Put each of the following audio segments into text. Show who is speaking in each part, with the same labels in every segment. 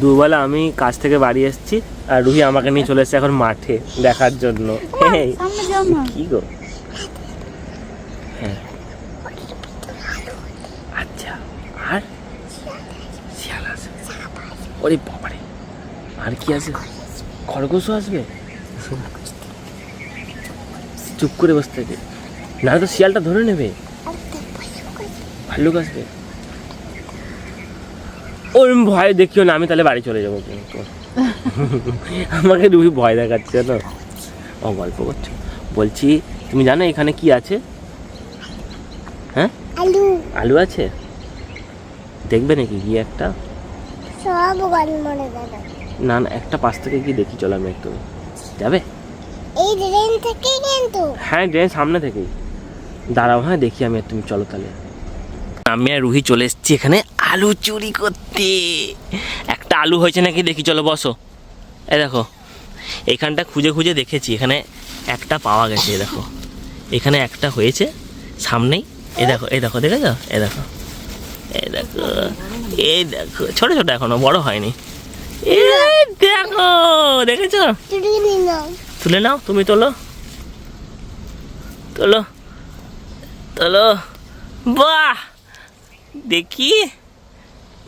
Speaker 1: দুবেলা আমি কাজ থেকে বাড়ি এসেছি আর রুহি আমাকে নিয়ে চলে এসেছে এখন মাঠে দেখার জন্য। কি গো? হ্যাঁ। আচ্ছা আর? শিয়াল আছে। ওরে বাবারে আর কি আছে? খরগোশও আসবে? চুপ করে বসে থাকে। না তো শিয়ালটা ধরে নেবে। ভাল্লুক আসবে। ওর ভয় দেখিও না আমি তাহলে বাড়ি চলে যাব। কিন্তু আমাকে রুহি ভয় দেখাচ্ছে না ও গল্প করছ। বলছি তুমি জানো এখানে কি আছে? হ্যাঁ?
Speaker 2: আলু।
Speaker 1: আলু আছে? দেখবে নাকি গিয়ে একটা?
Speaker 2: সব যাবে
Speaker 1: না না একটা পাশ থেকে গিয়ে দেখি চলো আমি একটু। যাবে?
Speaker 2: এই ট্রেন থেকে কিন্তু।
Speaker 1: হ্যাঁ ড্রেন সামনে থেকেই। দাঁড়াও হ্যাঁ দেখি আমি আর তুমি চলো তাহলে। আমি আর রুহি চলে এসেছি এখানে। আলু চুরি করতে। একটা আলু হয়েছে নাকি? দেখি চলো বসো। এ দেখো এখানটা খুঁজে খুঁজে দেখেছি। এখানে একটা পাওয়া গেছে এ দেখো। এখানে একটা হয়েছে সামনেই। এ দেখো এ দেখো দেখেছ? এ দেখো এ দেখো এই দেখো। ছোট ছোট এখনও বড় হয়নি। এ দেখো দেখেছ? তুলে নাও তুমি তোলো। তোলো তোলো। বাহ! দেখি।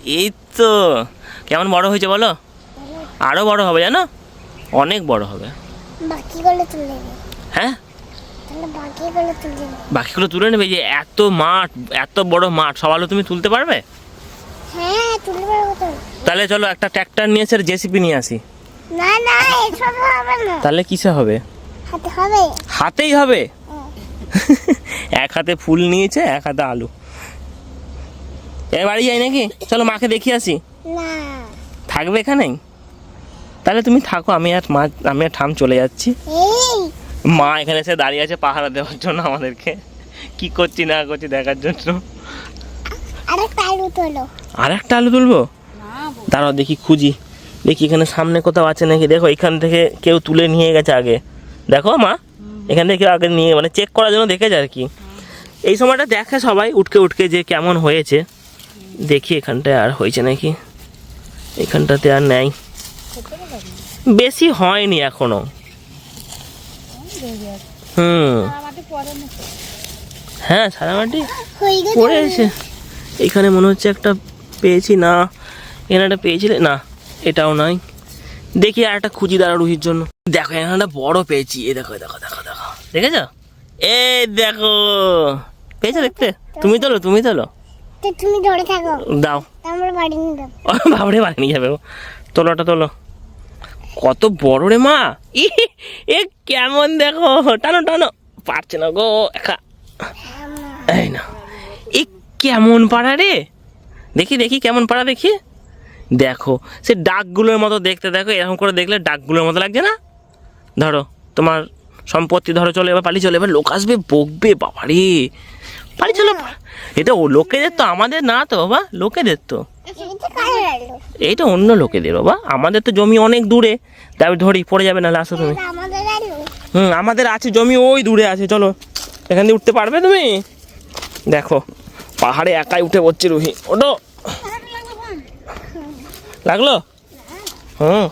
Speaker 1: এই তো কেমন বড় হয়েছে বলো? আরও বড় হবে জানো? অনেক বড় হবে। হ্যাঁ?
Speaker 2: বাকিগুলো তুলে
Speaker 1: নেবে যে এত মাঠ এত বড় মাঠ সব আলু তুমি তুলতে পারবে?
Speaker 2: হ্যাঁ
Speaker 1: তাহলে চলো একটা ট্র্যাক্টর নিয়ে এসে জেসিপি নিয়ে আসি।
Speaker 2: না না এসব হবে না।
Speaker 1: তাহলে কিসে হবে?
Speaker 2: হাতে হবে।
Speaker 1: হাতেই হবে?
Speaker 2: হ্যাঁ।
Speaker 1: এক হাতে ফুল নিয়েছে এক হাতে আলু। এ বাড়ি যাই নাকি? চলো মাকে দেখিয়ে আসি।
Speaker 2: না।
Speaker 1: থাকবে এখানেই তাহলে তুমি থাকো আমি আর মা আমি আর ঠাম চলে যাচ্ছি। মা এখানে এসে দাঁড়িয়ে আছে পাহারা দেওয়ার জন্য আমাদেরকে। কি করছি না করছি দেখার জন্য। আর একটা আলু তুলবো? দাঁড়াও দেখি খুঁজি। দেখি এখানে সামনে কোথাও আছে নাকি? দেখো এখান থেকে কেউ তুলে নিয়ে গেছে আগে। দেখো মা এখান থেকে কেউ আগে নিয়ে মানে চেক করার জন্য দেখেছে আর কি। এই সময়টা দেখে সবাই উঠকে উঠকে যে কেমন হয়েছে। দেখি এখানটায় আর হয়েছে নাকি? এখানটাতে আর নেই। বেশি হয়নি এখনও। হুম। হ্যাঁ সাদামাটি
Speaker 2: গেছে
Speaker 1: পড়েছে এখানে মনে হচ্ছে একটা পেয়েছি না। এখানে একটা পেয়েছিলে? না, এটাও নাই। দেখি আর একটা খুঁজি দাঁড়া রুহির জন্য। দেখো, এখানে একটা বড় পেয়েছি। এ দেখো দেখো দেখো দেখো। দেখেছ? এ দেখো। পেয়েছ দেখতে? তুমি তোলো তুমি তোলো।
Speaker 2: তো তুমি ধরে থাকো।
Speaker 1: দাও।
Speaker 2: আমরা বাড়ি নিয়ে যাব।
Speaker 1: বাবরে বাড়ি নিয়ে যাবে ও। তোলোটা তোলো। কত বড় রে মা। ই, এ কেমন দেখো। টানো টানো। পারছে না গো একা। এই না। এ কেমন পাড়া রে। দেখি দেখি কেমন পাড়া দেখি। দেখো সে ডাকগুলোর মতো দেখতে দেখো। এরকম করে দেখলে ডাকগুলোর মতো লাগছে না? ধরো তোমার সম্পত্তি ধরো চলে এবার পালিয়ে চলে। এবার লোক আসবে বকবে বাবারে। পালিয়ে চলো। এটা ও লোকেদের তো, আমাদের না তো বাবা, লোকেদের তো। এইটা অন্য লোকেদের বাবা, আমাদের তো জমি অনেক দূরে। তারপর ধরি, পড়ে যাবে না আসো তুমি। হুম, আমাদের আছে জমি ওই দূরে আছে, চলো। এখান দিয়ে উঠতে পারবে তুমি? দেখো, পাহাড়ে একাই উঠে পড়ছে রুহি। ওটো লাগল? হুম।